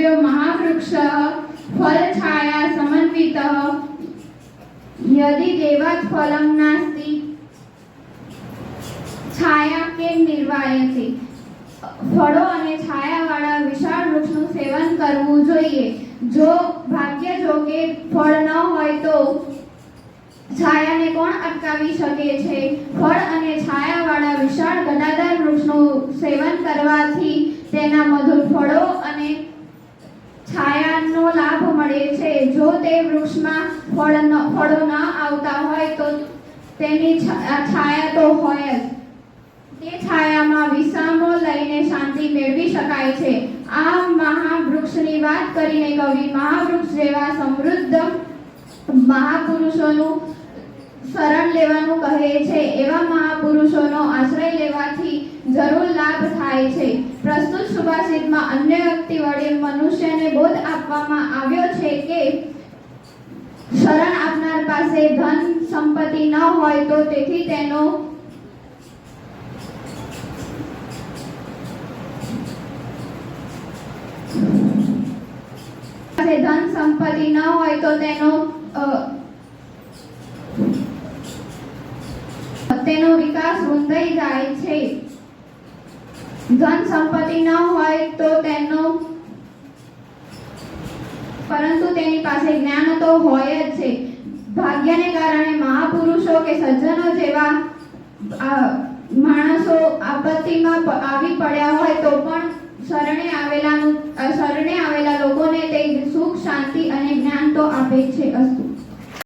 ભવ્યો મહાવૃક્ષ ફલછાયા સમન્વિત. યદિ દેવત ફલમ નાસ્તિ. છાયા કે નિર્વાયતે? ફળો અને છાયાવાળા વિશાળ વૃક્ષનું સેવન કરવું જોઈએ. જો ભાગ્ય જોગે ફળ ન હોય તો છાયાને કોણ અટકાવી શકે છે? ફળ અને છાયાવાળા વિશાળ ઘટાદાર વૃક્ષનું સેવન કરવાથી તેના મધુર ફળો મળે છે. જો તે વૃક્ષમાં ફળ ફળો ન આવતા હોય તો તેની છાયા તો હોય જ. તે છાયામાં વિસામો લઈને શાંતિ મેળવી શકાય છે. આ મહાવૃક્ષની વાત કરીને કવિ મહાવૃક્ષ જેવા સમૃદ્ધ મહાપુરુષોનું શરણ લેવાનું કહે છે. એવા મહાપુરુષોનો આશ્રય લેવાથી જરૂર લાભ થાય છે. પ્રસ્તુત સુભાષિતમાં અન્ય વ્યક્તિ વડે મનુષ્યને બોધ આપવામાં કે શરણ આપનાર પાસે ધન સંપત્તિ ન હોય તો તેથી તેનો ધન સંપત્તિ ન હોય તો તેનો તેનો વિકાસ રૂંધાઈ જાય છે. ધન સંપત્તિ ન હોય તો તેનો તેની પાસે જ્ઞાન તો હોય જ છે. ભાગ્યને કારણે મહાપુરુષો કે સજ્જનો જેવા માણસો આપત્તિમાં આવી પડ્યા હોય તો પણ શરણે આવેલાનું શરણે આવેલા લોકોને તે સુખ, શાંતિ અને જ્ઞાન તો આપે છે અસ્તુ.